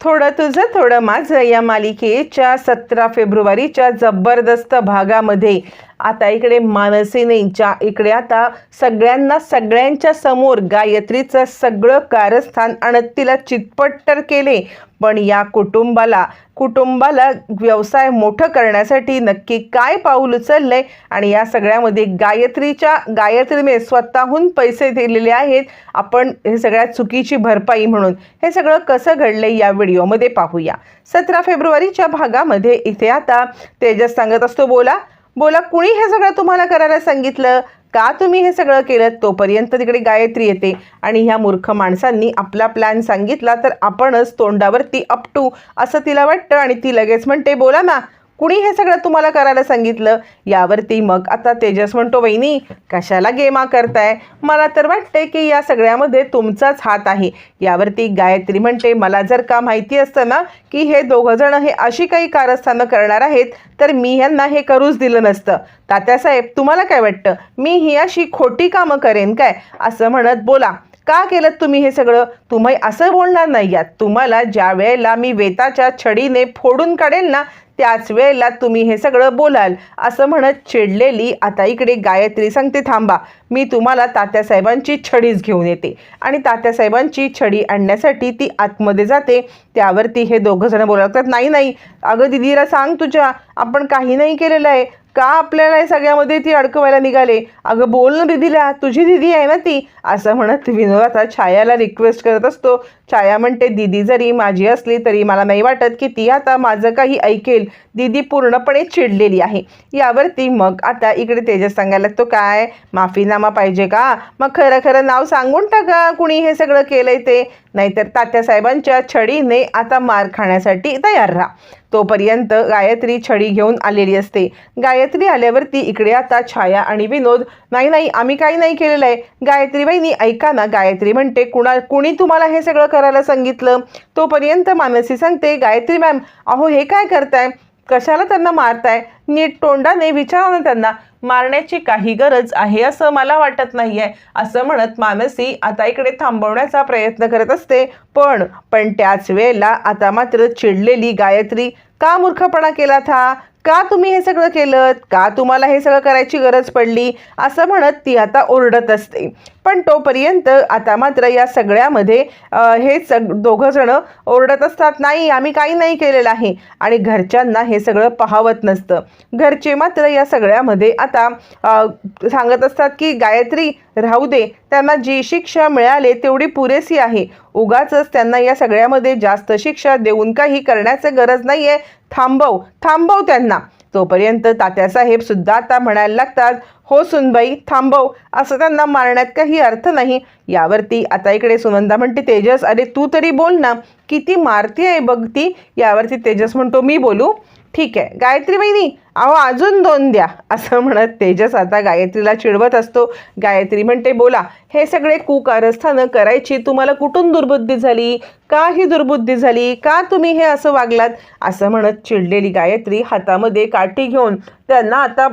थोडं तुझं थोडं माझं या मालिकेच्या सतरा फेब्रुवारीच्या जबरदस्त भागामध्ये आता इकडे मानसीने ज्या इकडे आता सगळ्यांना सगळ्यांच्या समोर गायत्रीचं सगळं कारस्थान आणि तिला चितपट तर केले. पण या कुटुंबाला कुटुंबाला व्यवसाय मोठं करण्यासाठी नक्की काय पाऊल उचललंय? आणि या सगळ्यामध्ये गायत्रीच्या गायत्रीने स्वतःहून पैसे दिलेले आहेत. आपण हे सगळ्या चुकीची भरपाई म्हणून हे सगळं कसं घडलंय या व्हिडिओमध्ये पाहूया. सतरा फेब्रुवारीच्या भागामध्ये इथे आता तेजस सांगत असतो बोला. बोला कुणी हे सगळं तुम्हाला करायला सांगितलं? का तुम्ही हे सगळं केलं? तोपर्यंत तिकडे गायत्री येते आणि ह्या मूर्ख माणसांनी आपला प्लॅन सांगितला तर आपणच तोंडावरती अपटू असं तिला वाटतं आणि ती लगेच म्हणते बोला ना कुणी हे सगळं तुम्हाला करायला सांगितलं? यावरती मग आता तेजस म्हणतो वहिनी कशाला गेमा करताय मला तर वाटते की या सगळ्यामध्ये तुमचाच हात आहे. यावरती गायत्री म्हणते मला जर का माहिती असतं ना की हे दोघंजण हे अशी काही कारस्थानं करणार आहेत तर मी ह्यांना हे करूच दिलं नसतं. तात्यासाहेब तुम्हाला काय वाटतं? मी ही अशी खोटी कामं करेन काय? असं म्हणत बोला. का केलं तुम्ही हे सगळं? तुम्ही असं बोलणार नाही यात. तुम्हाला ज्या वेळेला मी वेताच्या छडीने फोडून काढेल ना त्याच वेळेला तुम्ही हे सगळं बोलाल असं म्हणत चिडलेली आता इकडे गायत्री सांगते थांबा मी तुम्हाला तात्यासाहेबांची छडीच घेऊन येते. आणि तात्यासाहेबांची छडी आणण्यासाठी ती आतमध्ये जाते. त्यावरती हे दोघं जण लागतात नाही नाही अगं दिदीला सांग तुझ्या आपण काही नाही केलेलं आहे. का आपल्याला या सगळ्यामध्ये ती अडकवायला निघाले? अगं बोल ना दिदीला तुझी दिदी आहे ना ती. असं म्हणत विनोद आता छायाला रिक्वेस्ट करत असतो. छाया म्हणते दिदी जरी माझी असली तरी मला नाही वाटत की ती आता माझं काही ऐकेल. दीदी पूर्णपणे चिडलेली आहे. यावरती मग आता इकडे तेजस सांगायला लागतो काय? माफीनामा पाहिजे का? मग खरं खरं नाव सांगून टाका कुणी हे सगळं केलंय ते. नाहीतर तात्यासाहेबांच्या छडीने आता मार खाण्यासाठी तयार राहा. तोपर्यंत गायत्री छडी घेऊन आलेली असते. गायत्री आल्यावरती इकडे आता छाया आणि विनोद नाही नाही आम्ही काही नाही केलेलं आहे. गायत्री बहिणी ऐका ना गायत्री म्हणते कुणा कुणी तुम्हाला हे सगळं करायला सांगितलं? तोपर्यंत मानसी सांगते गायत्री मॅम अहो हे काय करताय? कशाला त्यांना मारताय? नीट तोंडाने विचारा त्यांना मारण्याची काही गरज आहे असं मला वाटत नाही आहे असं म्हणत मानसी आता इकडे थांबवण्याचा प्रयत्न करत असते. पण पण त्याच वेळेला आता मात्र चिडलेली गायत्री का मूर्खपणा केला था? का तुम्ही हे सगळं केलं का तुम्हाला हे सगळं करायची गरज पडली? असं म्हणत ती आता ओरडत असते. पण तोपर्यंत आता मात्र या सगळ्यामध्ये हे सग दोघं जण ओरडत असतात नाही आम्ही काही नाही केलेलं आहे. आणि घरच्यांना हे सगळं पाहावत नसतं. घरचे मात्र या सगळ्यामध्ये आता सांगत असतात की गायत्री राहू दे त्यांना जी शिक्षा मिळाले तेवढी पुरेसी आहे. उगाचच त्यांना या सगळ्यामध्ये जास्त शिक्षा देऊन काही करण्याचं गरज नाही आहे थांबव थांबव त्यांना. तोपर्यंत तात्यासाहेब सुद्धा आता म्हणायला लागतात हो सुनबाई थांबव. असं त्यांना मारण्यात काही अर्थ नाही. यावरती आता इकडे सुनंदा म्हणते तेजस अरे तू तरी बोल ना. किती मारती आहे बघ ती. यावरती तेजस म्हणतो मी बोलू? ठीक आहे. गायत्री बहिणी अहो अजून दोन द्या असं म्हणत तेजस आता गायत्रीला चिडवत असतो. गायत्री म्हणते बोला हे सगळे कुकारस्थानं करायची तुम्हाला कुठून दुर्बुद्धी झाली? का ही दुर्बुद्धी झाली? का तुम्ही हे असं वागलात? असं म्हणत चिडलेली गायत्री हातामध्ये काठी घेऊन त्यांना आता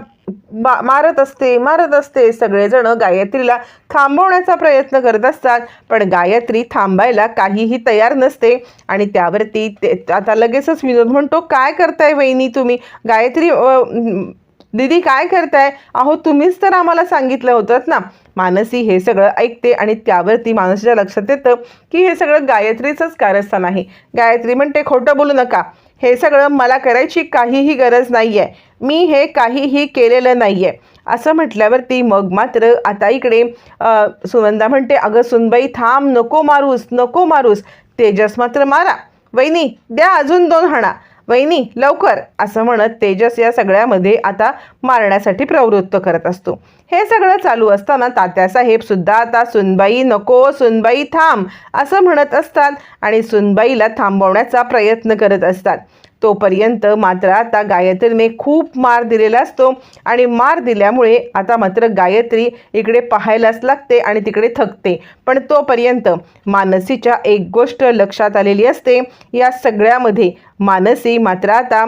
मारत असते मारत असते. सगळेजण गायत्रीला थांबवण्याचा प्रयत्न करत असतात. पण गायत्री थांबायला काहीही तयार नसते. आणि त्यावरती ते आता लगेचच विनोद म्हणतो काय करताय वहिनी तुम्ही? गायत्री दीदी काय करताय? अहो तुम्हीच तर आम्हाला सांगितलं होतं ना. मानसी हे सगळं ऐकते आणि त्यावरती मानसीच्या लक्षात येतं की हे सगळं गायत्रीचंच कारस्थान आहे. गायत्री म्हणते खोटं बोलू नका. हे सगळं मला करायची काहीही गरज नाही आहे मी हे काहीही केलेलं नाही आहे असं म्हटल्यावरती मग मात्र आता इकडे सुनंदा म्हणते अगं सुनबाई थांब नको मारूस नको मारूस. तेजस मात्र मारा. वहिनी द्या अजून दोन हाणा. वहिनी लवकर असं म्हणत तेजस या सगळ्यामध्ये आता मारण्यासाठी प्रवृत्त करत असतो. हे सगळं चालू असताना तात्यासाहेब सुद्धा आता सुनबाई नको सुनबाई थांब असं म्हणत असतात आणि सुनबाईला थांबवण्याचा प्रयत्न करत असतात. तोपर्यंत मात्र आता गायत्रीने खूप मार दिलेला असतो. आणि मार दिल्यामुळे आता मात्र गायत्री इकडे पाहायलाच लागते आणि तिकडे थकते. पण तोपर्यंत मानसीच्या एक गोष्ट लक्षात आलेली असते. या सगळ्यामध्ये मानसी मात्र आता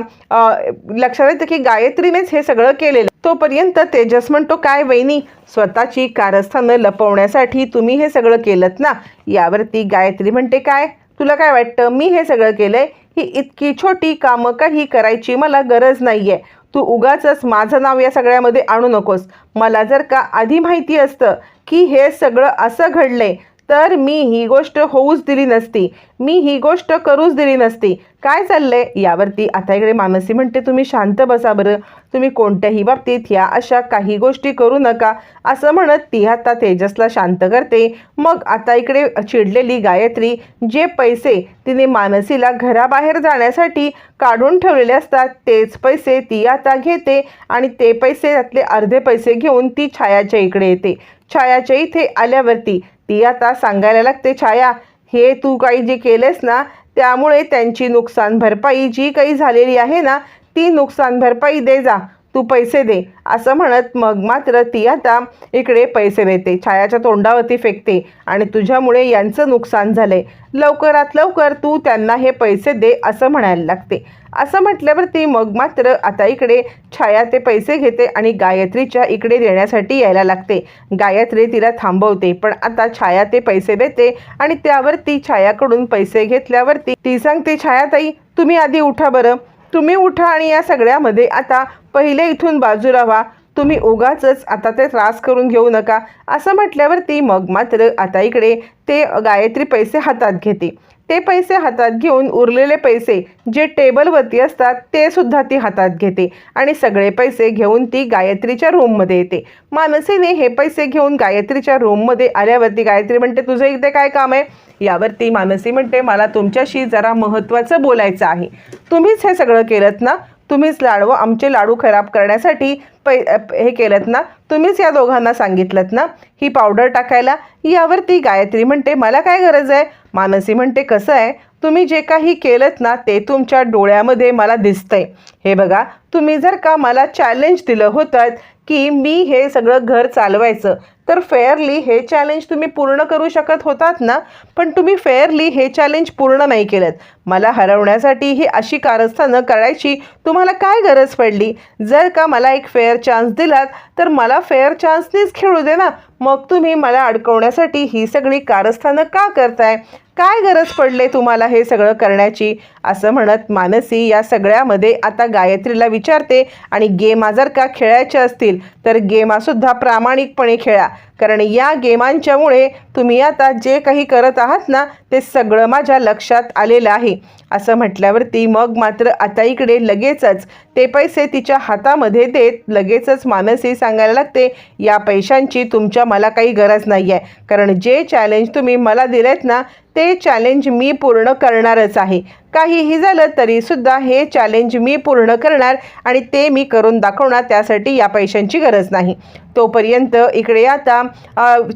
लक्षात येतं की गायत्रीनेच हे सगळं केलेलं. तोपर्यंत तेजस म्हणतो काय वहिनी स्वतःची कारस्थानं लपवण्यासाठी तुम्ही हे सगळं केलं ना? यावरती गायत्री म्हणते काय? तुला काय वाटतं? मी हे सगळं केलं आहे ही इतकी छोटी कामं काही करायची मला गरज नाही आहे तू उगाचच माझं नाव या सगळ्यामध्ये आणू नकोस. मला जर का आधी माहिती असतं की हे सगळं असं घडलंय तर मी ही गोष्ट होऊच दिली नसती. मी ही गोष्ट करूच दिली नसती. काय चाललंय? यावरती आता इकडे मानसी म्हणते तुम्ही शांत बसा बरं. तुम्ही कोणत्याही बाबतीत ह्या अशा काही गोष्टी करू नका. असं म्हणत ती आता तेजसला शांत करते. मग आता इकडे चिडलेली गायत्री जे पैसे तिने मानसीला घराबाहेर जाण्यासाठी काढून ठेवलेले असतात तेच पैसे ती आता घेते आणि ते पैसे त्यातले अर्धे पैसे घेऊन ती छायाच्या इकडे येते. छायाच्या इथे आल्यावरती ती आता सांगायला लागते छाया हे तू काही जे केलेस ना त्यामुळे त्यांची नुकसान भरपाई जी काही झालेली आहे ना ती नुकसान भरपाई दे जा. तू पैसे दे. असं म्हणत मग मात्र ती आता इकडे पैसे देते. छायाच्या तोंडावरती फेकते आणि तुझ्यामुळे यांचं नुकसान झालंय. लवकरात लवकर तू त्यांना हे पैसे दे असं म्हणायला लागते. असं म्हटल्यावरती मग मात्र आता इकडे छाया ते पैसे घेते आणि गायत्रीच्या इकडे देण्यासाठी यायला लागते. गायत्री तिला थांबवते पण आता छाया ते पैसे देते आणि त्यावरती छायाकडून पैसे घेतल्यावरती ती सांगते छायाताई तुम्ही आधी उठा बरं. तुम्ही उठा आणि या सगळ्यामध्ये आता पहिले इथून बाजूला व्हा तुम्ही उगाचच आता ते त्रास करून घेऊ नका. असं म्हटल्यावरती मग मात्र आता इकडे ते गायत्री पैसे हातात घेते. ते पैसे हातात घेऊन उरलेले पैसे जे टेबलवरती असतात ते सुद्धा ती हातात घेते आणि सगळे पैसे घेऊन ती गायत्रीच्या रूममध्ये येते. मानसीने हे पैसे घेऊन गायत्रीच्या रूममध्ये आल्यावरती गायत्री म्हणते तुझं इथे काय काम आहे? यावरती मानसी म्हणते मला तुमच्याशी जरा महत्त्वाचं बोलायचं आहे. तुम्हीच हे सगळं केलं ना? तुम्हीच लाडू आमचे लाडू खराब करण्यासाठी पै हे केलं ना? तुम्हीच या दोघांना सांगितलं ना? ही पावडर टाकायला? यावरती गायत्री म्हणते मला काय गरज आहे? मानसी म्हणते कसं आहे? तुम्ही जे काही केलं ना ते तुमच्या डोळ्यामध्ये मला दिसतंय. हे बघा तुम्ही जर का मला चॅलेंज दिलं होतं की मी हे सगळं घर चालवायचं तर फेअरली हे चॅलेंज तुम्ही पूर्ण करू शकत होतात ना? पण तुम्ही फेअरली हे चॅलेंज पूर्ण नाही केलं मला हरवण्यासाठी ही अशी कारस्थानं करायची तुम्हाला काय गरज पडली? जर का मला एक फेअर चान्स दिलात तर मला फेअर चान्सनीच खेळू दे ना. मग तुम्ही मला अडकवण्यासाठी ही सगळी कारस्थानं का करताय? काय गरज पडले तुम्हाला हे सगळं करण्याची? असं म्हणत मानसी या सगळ्यामध्ये आता गायत्रीला विचारते आणि गेमा जर का खेळायच्या असतील? तर गेमासुद्धा प्रामाणिकपणे खेळा. कारण या गेमांच्यामुळे तुम्ही आता जे काही करत आहात ना ते सगळं माझ्या लक्षात आलेलं आहे. असं म्हटल्यावरती मग मात्र आता इकडे लगेचच ते पैसे तिच्या हातामध्ये देत लगेचच मानसी सांगायला लागते या पैशांची तुमच्या मला काही गरज नाही आहे कारण जे चॅलेंज तुम्ही मला दिलेत ना ते चॅलेंज मी पूर्ण करणारच आहे. काहीही झालं तरीसुद्धा हे चॅलेंज मी पूर्ण करणार आणि ते मी करून दाखवणार त्यासाठी या पैशांची गरज नाही. तोपर्यंत इकडे आता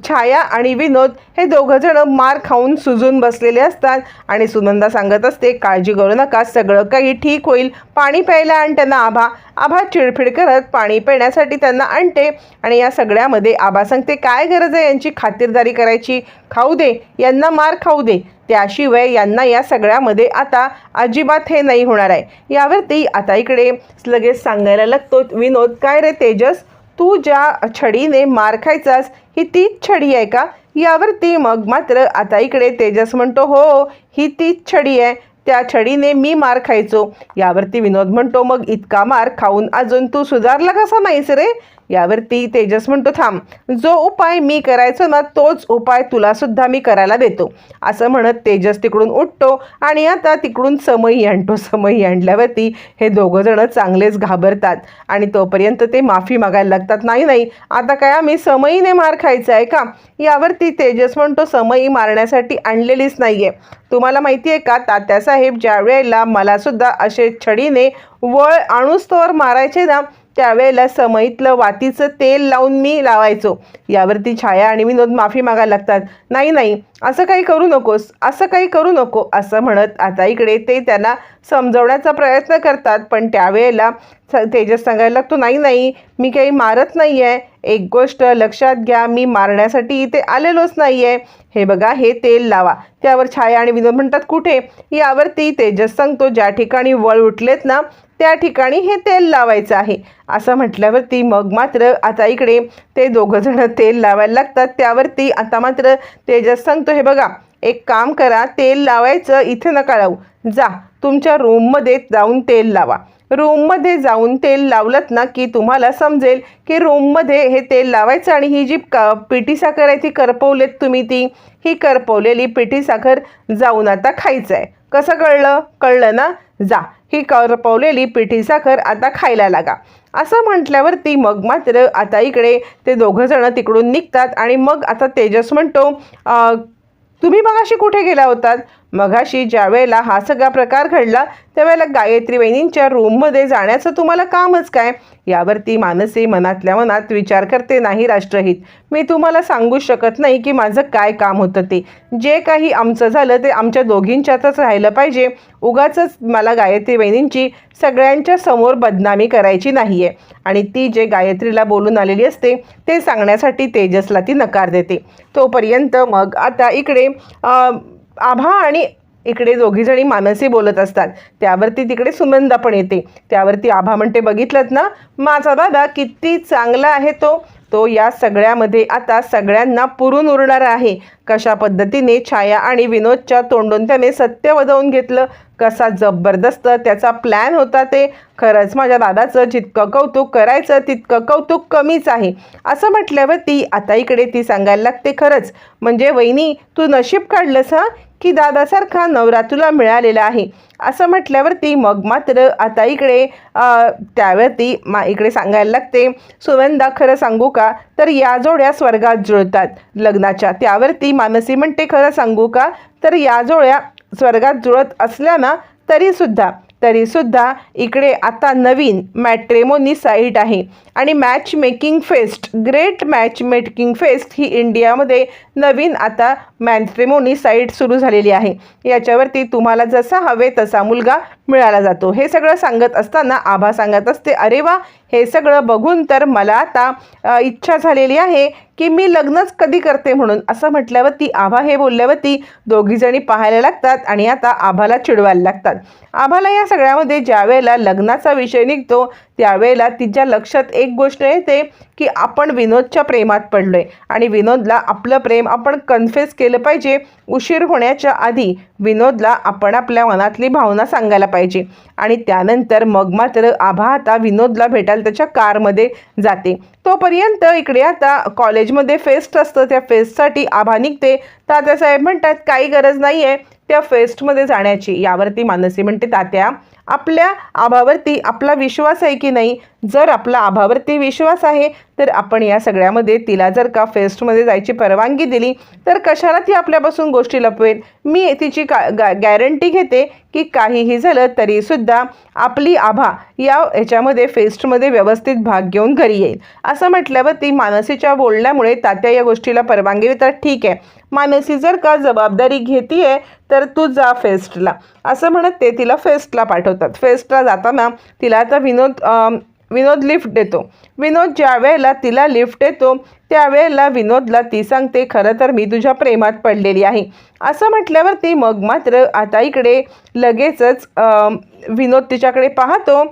छाया आणि विनोद हे दोघंजणं मार खाऊन सुजून बसलेले असतात आणि सुनंदा सांगत असते काळजी करू नका सगळं काही ठीक होईल. पाणी प्यायला आणि त्यांना आभा आभा चिडफिड करत पाणी पिण्यासाठी त्यांना आणते आणि या सगळ्यामध्ये आबा सांगते काय गरज आहे यांची खातिरदारी करायची? खाऊ दे यांना मार खाऊ दे. त्याशिवाय यांना या सगळ्यामध्ये आता अजिबात हे नाही होणार आहे. यावरती आता इकडे लगेच सांगायला लागतो विनोद काय रे तेजस? तू ज्या छडीने मार खायचास ही तीच छडी आहे का? यावरती मग मात्र आता इकडे तेजस म्हणतो हो ही तीच छडी आहे. त्या छडीने मी मार खायचो. यावरती विनोद म्हणतो मग इतका मार खाऊन अजून तू सुधारला कसा नाहीस रे? यावरती तेजस म्हणतो थांब जो उपाय मी करायचो ना तोच उपाय तुला सुद्धा मी करायला देतो. असं म्हणत तेजस तिकडून उठतो आणि आता तिकडून समई आणतो. समई आणल्यावरती हे दोघं जण चांगलेच घाबरतात आणि तोपर्यंत ते माफी मागायला लागतात. नाही नाही आता काय आम्ही समईने मार खायचा आहे का? यावरती तेजस म्हणतो समई मारण्यासाठी आणलेलीच नाही आहे तुम्हाला माहिती आहे का तात्यासाहेब ज्या वेळेला मलासुद्धा असे छडीने वळ आणूस तोवर मारायचे ना त्यावेळेला समईतलं वातीचं तेल लावून मी लावायचो. यावरती छाया आणि विनोद माफी मागायला लागतात. नाही नाही असं काही करू नकोस असं काही करू नको असं म्हणत आता इकडे ते त्यांना समजवण्याचा प्रयत्न करतात. पण त्यावेळेला स- तेजस सांगायला लागतो नाही नाही मी काही मारत नाही आहे एक गोष्ट लक्षात घ्या मी मारण्यासाठी इथे आलेलोच नाही आहे हे बघा हे तेल लावा. त्यावर छाया आणि विनोद म्हणतात कुठे? यावरती तेजस सांगतो ज्या ठिकाणी वळ उठलेत ना त्या ठिकाणी हे तेल लावायचं आहे. असं म्हटल्यावरती मग मात्र आता इकडे ते दोघंजणं तेल लावायला लागतात. त्यावरती आता मात्र तेजस सांगतो हे बघा एक काम करा तेल लावायचं इथे नका लावू. जा तुमच्या रूममध्ये जाऊन तेल लावा. रूममध्ये जाऊन तेल लावलत ना की तुम्हाला समजेल की रूममध्ये हे तेल लावायचं आणि ही जी क पिठी साखर आहे ती करपवलेत तुम्ही ती. ही करपवलेली पिठी साखर जाऊन आता खायचं आहे कसं कळलं? कळलं ना? जा ही करपवलेली पिठी साखर आता खायला लागा. असं म्हटल्यावरती मग मात्र आता इकडे ते दोघं जण तिकडून निघतात आणि मग आता तेजस म्हणतो तुम्ही तुम्ही मगाशी कुठे गेला होतात? मघाशी ज्यावेळेला हा सगळा प्रकार घडला त्यावेळेला गायत्री वहिनींच्या रूममध्ये जाण्याचं तुम्हाला कामच काय? यावरती मानसी मनातल्या मनात विचार करते नाही राष्ट्रहित. मी तुम्हाला सांगू शकत नाही की माझं काय काम होतं ते. जे काही आमचं झालं ते आमच्या दोघींच्यातच राहिलं पाहिजे. उगाचच मला गायत्री वहिनींची सगळ्यांच्या समोर बदनामी करायची नाही आहे आणि ती जे गायत्रीला बोलून आलेली असते ते सांगण्यासाठी तेजसला ती नकार देते. तोपर्यंत मग आता इकडे आभा आणि इकडे दोघीजणी मानसी बोलत असतात. त्यावरती तिकडे सुनंदा पण येते. त्यावरती आभा म्हणते बघितलं ना? माझा दादा किती चांगला आहे तो. तो या सगळ्यामध्ये आता सगळ्यांना पुरून उरणारा आहे. कशा पद्धतीने छाया आणि विनोदच्या तोंडून त्याने सत्य वजवून घेतलं? कसा जबरदस्त त्याचा प्लॅन होता ते. खरंच माझ्या दादाचं जितकं कौतुक करायचं तितकं कौतुक कमीच आहे. असं म्हटल्यावर ती आता इकडे ती सांगायला लागते खरंच. म्हणजे वहिनी तू नशीब काढलंस हा? की दादासारखा नवरा तुला मिळालेला आहे? असं म्हटल्यावरती मग मात्र आता इकडे त्यावरती मा इकडे सांगायला लागते सुवंदा खरं सांगू का? तर या जोड्या स्वर्गात जुळतात. लग्नाच्या त्यावरती मानसी म्हणते खरं सांगू का? तर या जोड्या स्वर्गात जुळत असल्या ना तरीसुद्धा तरीसुद्धा इकडे आता नवीन मॅट्रेमोनी साईट आहे. आणि match making fest great match making fest ही इंडियामध्ये नवीन आता मॅट्रेमोनी साईट सुरू झालेली आहे. याच्यावरती तुम्हाला जसा हवे तसा मुलगा मिळाला जातो. हे सगळं सांगत असताना आभा सांगत असते अरे वा हे सगळं बघून तर मला आता इच्छा झालेली आहे की मी लग्नच कधी करते म्हणून. असं म्हटल्यावरती आभा हे बोलल्यावरती दोघीजणी पाहायला लागतात आणि आता आभाला चिडवायला लागतात. आभाला या सगळ्यामध्ये ज्या वेळेला लग्नाचा विषय निघतो त्यावेळेला तिच्या लक्षात एक गोष्ट येते की आपण विनोदच्या प्रेमात पडलो आहे आणि विनोदला आपलं प्रेम आपण कन्फेस केलं पाहिजे उशीर होण्याच्या आधी विनोदला आपण आपल्या मनातली भावना सांगायला पाहिजे. आणि त्यानंतर मग मात्र आभा आता विनोदला भेटायला त्याच्या कारमध्ये जाते. तोपर्यंत इकडे आता कॉलेजमध्ये फेस्ट असतं. त्या फेस्टसाठी आभा निघते. तात्यासाहेब म्हणतात काही गरज नाही आहे त्या फेस्टमध्ये जाण्याची. यावरती मानसी म्हणते तात्या आपल्या आभावरती आपला विश्वास आहे की नाही? जर आपला आभावरती विश्वास आहे तर आपण या सगळ्यामध्ये तिला जर का फेस्टमध्ये जायची परवानगी दिली तर कशाला ती आपल्यापासून गोष्टी लपवेल? मी तिची का गा गॅरंटी घेते की काहीही झालं तरीसुद्धा आपली आभा या ह्याच्यामध्ये फेस्टमध्ये व्यवस्थित भाग घेऊन घरी येईल. असं म्हटल्यावर ती मानसीच्या बोलण्यामुळे तात्या या गोष्टीला परवानगी देतात. ठीक आहे. मानसी जर का जबाबदारी घेतीये तर तू जा फेस्टला. असं म्हणत ते तिला फेस्टला पाठवतात. फेस्टला जाताना तिला आता विनोद विनोद लिफ्ट देतो. विनोद ज्या वेळेला तिला लिफ्ट देतो त्यावेळेला विनोदला ती सांगते खरं तर मी तुझ्या प्रेमात पडलेली आहे. असं म्हटल्यावर ती मग मात्र आता इकडे लगेचच विनोद तिच्याकडे पाहतो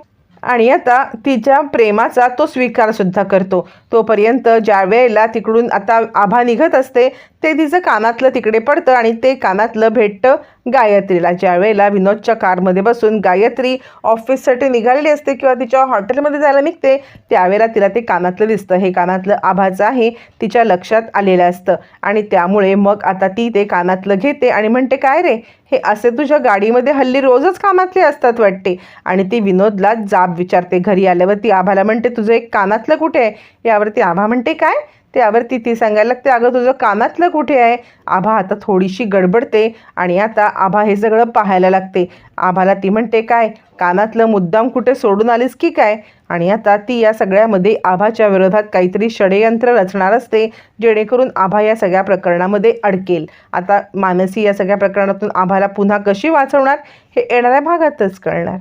आणि आता तिच्या प्रेमाचा तो स्वीकारसुद्धा करतो. तोपर्यंत ज्या वेळेला तिकडून आता आभा निघत असते ते तिचं कानातलं तिकडे पडतं आणि ते कानातलं भेटतं गायत्रीला. ज्या वेळेला विनोदच्या कारमध्ये बसून गायत्री ऑफिससाठी निघालेली असते किंवा तिच्या हॉटेलमध्ये जायला निघते त्यावेळेला तिला ते कानातलं दिसतं. हे कानातलं आभाचं आहे तिच्या लक्षात आलेलं असतं. आणि त्यामुळे मग आता ती ते कानातलं घेते आणि म्हणते काय रे? हे असे तुझ्या गाडीमध्ये हल्ली रोजच कानातले असतात वाटते. आणि ती विनोदला जाब विचारते. घरी आल्यावर ती आभाला म्हणते तुझं एक कानातलं कुठे आहे? त्यावरती आभा म्हणते काय? त्यावरती ती सांगायला लागते अगं तुझं कानातलं कुठे आहे? आभा आता थोडीशी गडबडते आणि आता आभा हे सगळं पाहायला लागते. आभाला ती म्हणते काय कानातलं मुद्दाम कुठे सोडून आलीस की काय? आणि आता ती या सगळ्यामध्ये आभाच्या विरोधात काहीतरी षडयंत्र रचणार असते जेणेकरून आभा या सगळ्या प्रकरणामध्ये अडकेल. आता मानसी या सगळ्या प्रकरणातून आभाला पुन्हा कशी वाचवणार हे येणाऱ्या भागातच कळणार.